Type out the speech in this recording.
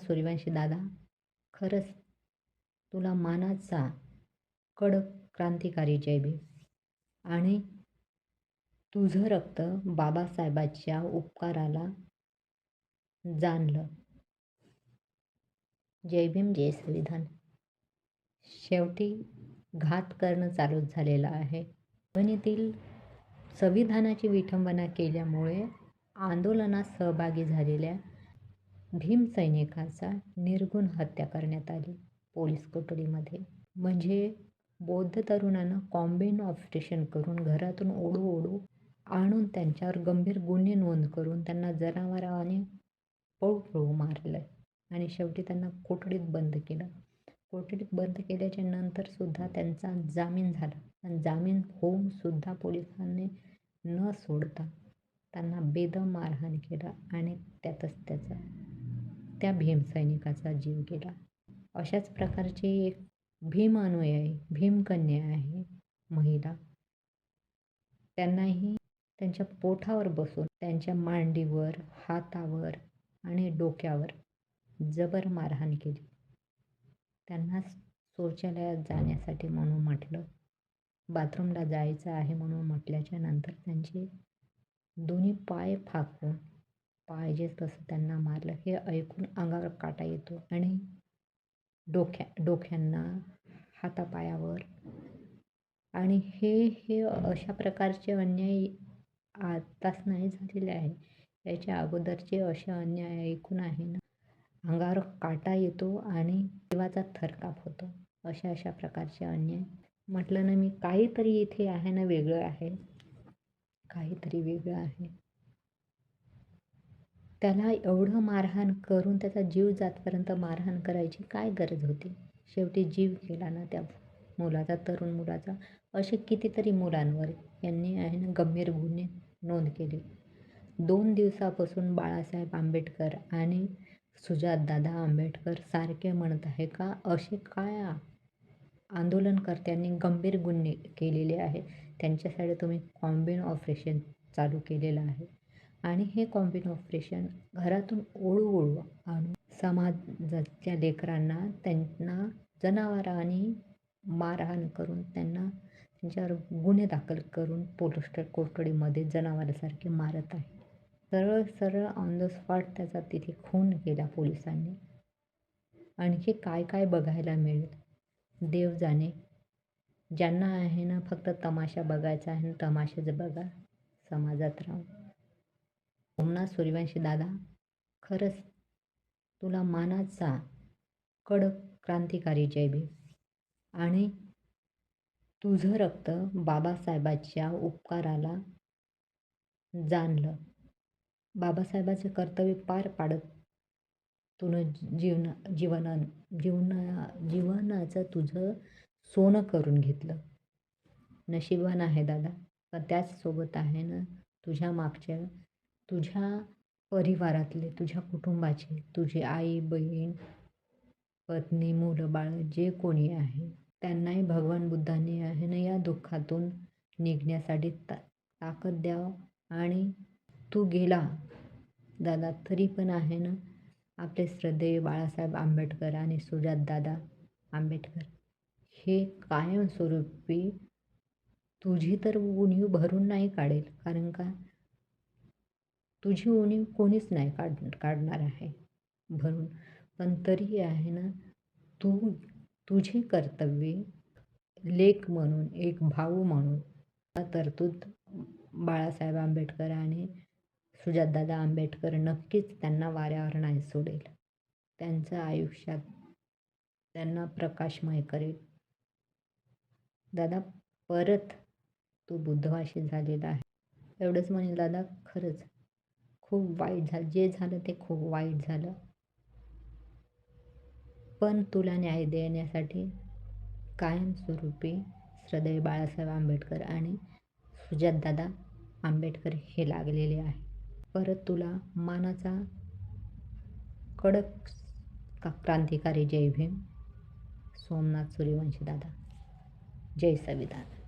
सूर्यवंशी दादा खरंच तुला मानाचा कडक क्रांतिकारी जय भीम आणि तुझं रक्त बाबासाहेबाच्या उपकाराला जाणलं. जय भीम जय संविधान. शेवटी घात करणं चालूच झालेलं आहे. ध्वनीतील संविधानाची विठंबना केल्यामुळे आंदोलनात सहभागी झालेल्या भीम सैनिकाचा निर्गुण हत्या करण्यात आली पोलीस कोठडीमध्ये. म्हणजे बौद्ध तरुणांना कॉम्बेन ऑपरेशन करून घरातून ओढू ओढू आणून त्यांच्यावर गंभीर गुन्हे नोंद करून त्यांना जनावराने पळू पळू मारलं आणि शेवटी त्यांना कोठडीत बंद केलं. कोठडीत बंद केल्याच्या नंतरसुद्धा त्यांचा जामीन झाला आणि जामीन होऊन सुद्धा पोलिसांनी न सोडता त्यांना बेदम मारहाण केला आणि त्यातच त्याचा त्या भीमसैनिकाचा जीव गेला. अशाच प्रकारचे एक भीम अनुयायी भीमकन्या आहे महिला. त्यांनाही त्यांच्या पोठावर बसून त्यांच्या मांडीवर हातावर आणि डोक्यावर जबर मारहाण केली. त्यांना शौचालयात जाण्यासाठी म्हणून म्हटलं बाथरूमला जायचं आहे म्हणून म्हटल्याच्या नंतर त्यांचे दोन्ही पाय फाकून पाहिजे तसं त्यांना मारलं. हे ऐकून अंगावर काटा येतो आणि डोक्या डोक्यांना हातापायावर. आणि हे हे अशा प्रकारचे अन्याय आताच नाही झालेले आहे याच्या अगोदरचे असे अन्याय ऐकून आहे ना? अंगावर काटा येतो आणि देवाचा थरकाप होतो. अशा अशा प्रकारचे अन्याय. म्हटलं ना मी काहीतरी इथे आहे ना वेगळं आहे. काहीतरी वेगळं आहे. त्याला एवढं मारहाण करून त्याचा जीव जातपर्यंत मारहाण करायची काय गरज होती? शेवटी जीव गेला ना त्या मुलाचा तरुण मुलाचा. असे कितीतरी मुलांवर यांनी आहे ना गंभीर गुन्हे नोंद केली. दोन दिवसापासून बाळासाहेब आंबेडकर आणि सुजातदादा आंबेडकर सारखे म्हणत आहे का? असे काय आंदोलनकर्त्यांनी गंभीर गुन्हे केलेले आहे त्यांच्यासाठी तुम्ही कॉम्बिन ऑपरेशन चालू केलेलं आहे. आणि हे कॉम्बिन ऑपरेशन घरातून ओळू ओळू आणून समाजाच्या लेकरांना त्यांना जनावरांनी मारहाण करून त्यांना त्यांच्यावर गुन्हे दाखल करून पोलीस कोठडीमध्ये जनावरासारखे मारत आहे. सरळ सरळ ऑन द स्पॉट त्याचा तिथे खून केला पोलिसांनी. आणखी काय काय बघायला मिळेल? देव जाणे. ज्यांना आहे ना फक्त तमाशा बघायचा आहे तमाशाच बघा. समाजात राहून. ओमना सूर्यवंशी दादा खरंच तुला मानाचा कडक क्रांतिकारी जय आणि तुझं रक्त बाबासाहेबाच्या उपकाराला जाणलं. बाबासाहेबाचे कर्तव्य पार पाडत तुनं जीवन जीवन जीवना जीवनाचं तुझं सोनं करून घेतलं. नशिबान आहे दादा पण त्याचसोबत आहे ना तुझ्या मागच्या तुझ्या परिवारातले तुझ्या कुटुंबाचे तुझी आई बहीण पत्नी मुलं बाळं जे कोणी आहे त्यांनाही भगवान बुद्धांनी आहे ना या दुःखातून निघण्यासाठी ता ताकद द्यावं. आणि तू गेला दादा तरी पण आहे ना आपले श्रद्धेय बाळासाहेब आंबेडकर आणि सुजातदादा आंबेडकर. हे कायमस्वरूपी तुझी तर उणीव भरून नाही काढेल. कारण का? तुझी उणीव कोणीच नाही काढ काढणार आहे. भरून पण तरी आहे ना तू तुझे कर्तव्य लेख म्हणून एक भाऊ म्हणून तरतूद बाळासाहेब आंबेडकर आणि सुजातदादा आंबेडकर नक्कीच त्यांना वाऱ्यावर नाही सोडेल. त्यांचं आयुष्यात त्यांना प्रकाशमय करेल. दादा परत तू बुद्धवाशी झालेला आहे. एवढंच म्हणेल दादा खरंच. खूप वाईट झालं. जे झालं ते खूप वाईट झालं. पण तुला न्याय देण्यासाठी कायमस्वरूपी श्रद्धेय बाळासाहेब आंबेडकर आणि सुजातदादा आंबेडकर हे लागलेले आहे परत तुला मानाचा कडक का क्रांतिकारी जय भीम सोमनाथ सूर्यवंशी दादा. जय संविधान.